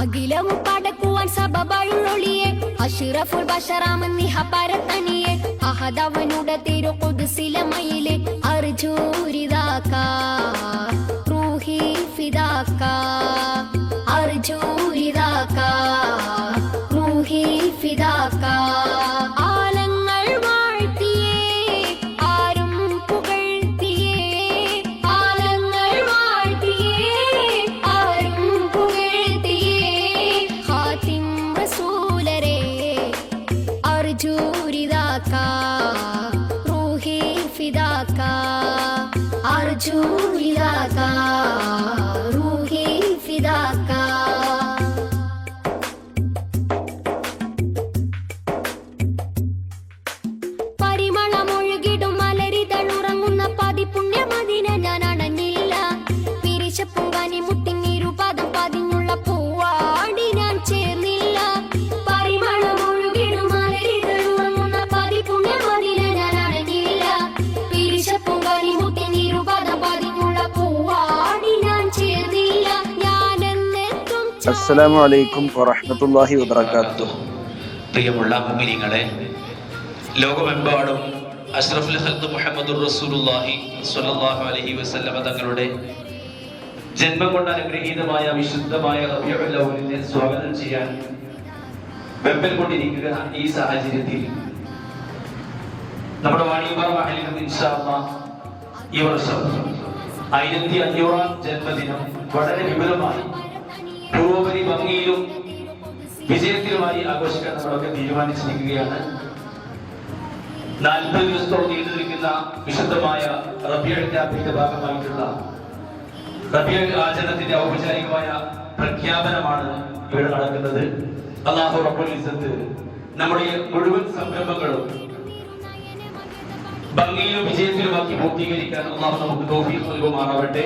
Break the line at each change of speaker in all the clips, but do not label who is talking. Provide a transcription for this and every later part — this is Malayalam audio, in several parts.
അഖിലവും പടക്കുവാൻ സബബയുള്ളൊളിയെ അഷിറഫുൽ നിഹ പരത്തനിയെ അഹദവനുടെ തിരു കുതിസിലമയിലെ അർജൂരിതാക്ക റൂഹി ഫിദാക്ക. അർജൂരിതാക്ക റൂഹി
അസ്സലാമു അലൈക്കും വറഹ്മത്തുള്ളാഹി വബറകാതുഹു
പ്രിയമുള്ള മുമിനിങ്ങളെ ലോകമെമ്പാടും അഷ്റഫുൽ ഹൽദ് മുഹമ്മദ് റസൂലുള്ളാഹി സ്വല്ലല്ലാഹു അലൈഹി വസല്ലമ തങ്ങളുടെ ജന്മം കൊണ്ട് അനുഗ്രഹീതമായ വിശുദ്ധമായ റബീഉൽ അവ്വലിനെ സ്വാഗതം ചെയ്യാൻ വെമ്പൽ കൊണ്ടിരിക്കുക ഈ സാഹചര്യത്തിൽ. നമ്മുടെ വാണിയമ്പാറ മഹലിലും ഇൻഷാ അല്ലാഹ് ഈ വർഷം ആയിരത്തി അഞ്ഞൂറാം ജന്മദിനം വളരെ വിപുലമായി പൂർവപരി ഭംഗിയിലും വിജയത്തിലുമായി ആഘോഷിക്കാൻ നമ്മളൊക്കെ തീരുമാനിച്ചിരിക്കുകയാണ്. നാൽപ്പത് ദിവസത്തോളം നീണ്ടു നിൽക്കുന്ന വിശുദ്ധമായ റബിയൽ ഭാഗമായിട്ടുള്ള റബിയൽ ആചരണത്തിന്റെ ഔപചാരികമായ പ്രഖ്യാപനമാണ് ഇവിടെ നടക്കുന്നത്. അള്ളാഹു റബ്ബുൽ ഇസ്സത്ത് നമ്മുടെ മുഴുവൻ സംരംഭങ്ങളും ഭംഗിയിലും വിജയത്തിലുമാക്കി പൂർത്തീകരിക്കാൻ അള്ളാഹു നമുക്ക് തോഫീഖ് നൽകുമാറാവട്ടെ.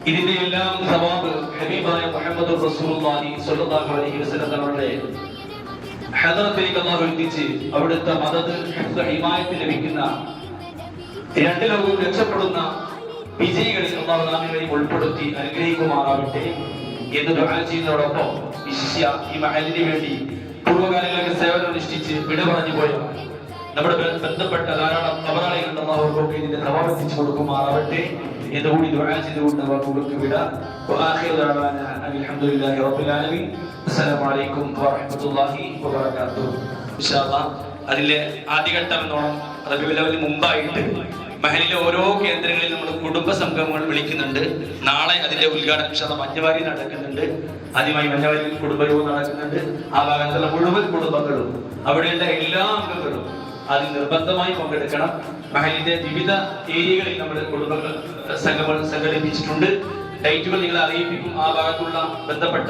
ഇതിന്റെ എല്ലാം സവാബ് ഹബീബായ മുഹമ്മദ് റസൂലുള്ളാഹി സ്വല്ലല്ലാഹു അലൈഹി വസല്ലം തങ്ങളുടെ ഹദറത്തിലേക്ക് അള്ളാഹു എത്തിച്ച് അവിടുത്തെ മദത് ഹിമായത്ത് ലഭിക്കുന്ന രണ്ട് ലോകവും രക്ഷപ്പെടുന്ന വിജയികളിൽ അള്ളാഹു നാമിനെയും ഉൾപ്പെടുത്തി അനുഗ്രഹിക്കുമാറാവട്ടെ എന്ന് ദുആ ചെയ്യുന്നതോടൊപ്പം വിശിഷ്യ ഈ മഹലിന് വേണ്ടി പൂർവകാലങ്ങളിലൊക്കെ സേവനം അനുഷ്ഠിച്ച് വിട പോയ നമ്മുടെ ബന്ധപ്പെട്ട ധാരാളം കബറാളികൾ അവർക്കൊക്കെ ഇതിന്റെ സമാപിച്ചു കൊടുക്കുമാറാവട്ടെ എന്ന് കൂടി ദുആ ചെയ്തുകൊണ്ട് വാക്കുകൾക്ക് വിട وآخر دعوانا أن الحمد لله رب العالمين السلام عليكم ورحمة الله وبركاته إن شاء الله അതിലെ ആദ്യഘട്ടം എന്നോണം റബിയുൽ അവലിന് മുമ്പായിട്ട് മഹലിലെ ഓരോ കേന്ദ്രങ്ങളിൽ നമ്മൾ കുടുംബ സംഗമങ്ങൾ വിളിക്കുന്നുണ്ട് നാളെ അതിന്റെ ഉദ്ഘാടനം ഇൻഷാ അല്ലാ മഞ്ഞവാരി നടക്കുന്നുണ്ട് ആദ്യമായി മഞ്ഞവാരി കുടുംബയോഗം നടക്കുന്നുണ്ട് ആ ഭാഗത്തുള്ള മുഴുവൻ കുടുംബങ്ങളും അവിടെയുള്ള എല്ലാ അംഗങ്ങളും അതിൽ നിർബന്ധമായി പങ്കെടുക്കണം മഹലിന്റെ വിവിധ ഏരിയകളിൽ നമ്മൾ കുടുംബങ്ങൾ സംഘങ്ങൾ സംഘടിപ്പിച്ചിട്ടുണ്ട്. ഡേറ്റുകൾ നിങ്ങൾ അറിയിപ്പിക്കും. ആ ഭാഗത്തുള്ള ബന്ധപ്പെട്ട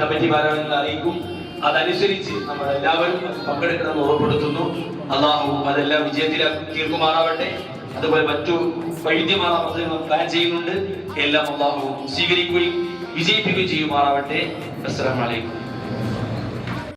കമ്മിറ്റിമാരാണ് നിങ്ങൾ അറിയിക്കും. അതനുസരിച്ച് നമ്മൾ എല്ലാവരും പങ്കെടുക്കണമെന്ന് ഉറപ്പെടുത്തുന്നു അള്ളാഹു അതെല്ലാം വിജയത്തിലാക്കി. തീർക്കുമാറാവട്ടെ അതുപോലെ മറ്റു പദ്ധതികൾ പ്ലാൻ ചെയ്യുന്നുണ്ട്. എല്ലാം അള്ളാഹു സ്വീകരിക്കുകയും വിജയിപ്പിക്കുകയും ചെയ്യുമാറാവട്ടെ. അസ്സലാമു അലൈക്കും.